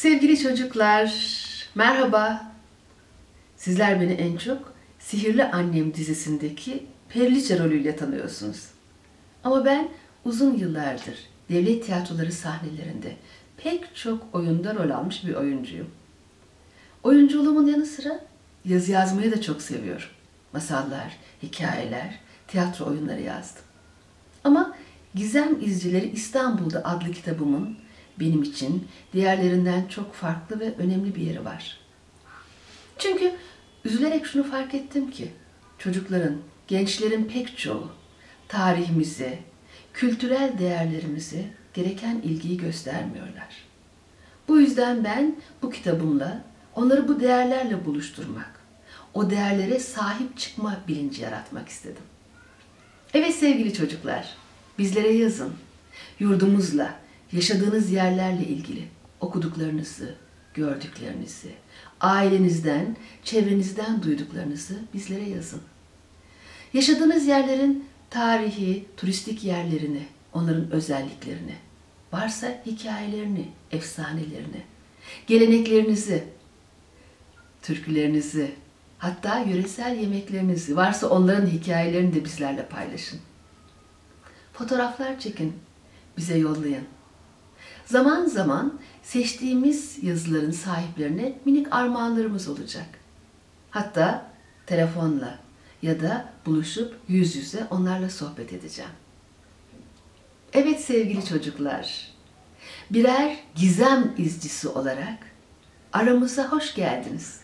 Sevgili çocuklar, merhaba. Sizler beni en çok Sihirli Annem dizisindeki Periliçe rolüyle tanıyorsunuz. Ama ben uzun yıllardır devlet tiyatroları sahnelerinde pek çok oyunda rol almış bir oyuncuyum. Oyunculuğumun yanı sıra yazı yazmayı da çok seviyorum. Masallar, hikayeler, tiyatro oyunları yazdım. Ama Gizem İzcileri İstanbul'da adlı kitabımın benim için diğerlerinden çok farklı ve önemli bir yeri var. Çünkü üzülerek şunu fark ettim ki çocukların, gençlerin pek çoğu tarihimize, kültürel değerlerimize gereken ilgiyi göstermiyorlar. Bu yüzden ben bu kitabımla onları bu değerlerle buluşturmak, o değerlere sahip çıkma bilinci yaratmak istedim. Evet sevgili çocuklar, bizlere yazın. Yurdumuzla, yaşadığınız yerlerle ilgili okuduklarınızı, gördüklerinizi, ailenizden, çevrenizden duyduklarınızı bizlere yazın. Yaşadığınız yerlerin tarihi, turistik yerlerini, onların özelliklerini, varsa hikayelerini, efsanelerini, geleneklerinizi, türkülerinizi, hatta yöresel yemeklerinizi, varsa onların hikayelerini de bizlerle paylaşın. Fotoğraflar çekin, bize yollayın. Zaman zaman seçtiğimiz yazıların sahiplerine minik armağanlarımız olacak. Hatta telefonla ya da buluşup yüz yüze onlarla sohbet edeceğim. Evet sevgili çocuklar, birer gizem izcisi olarak aramıza hoş geldiniz.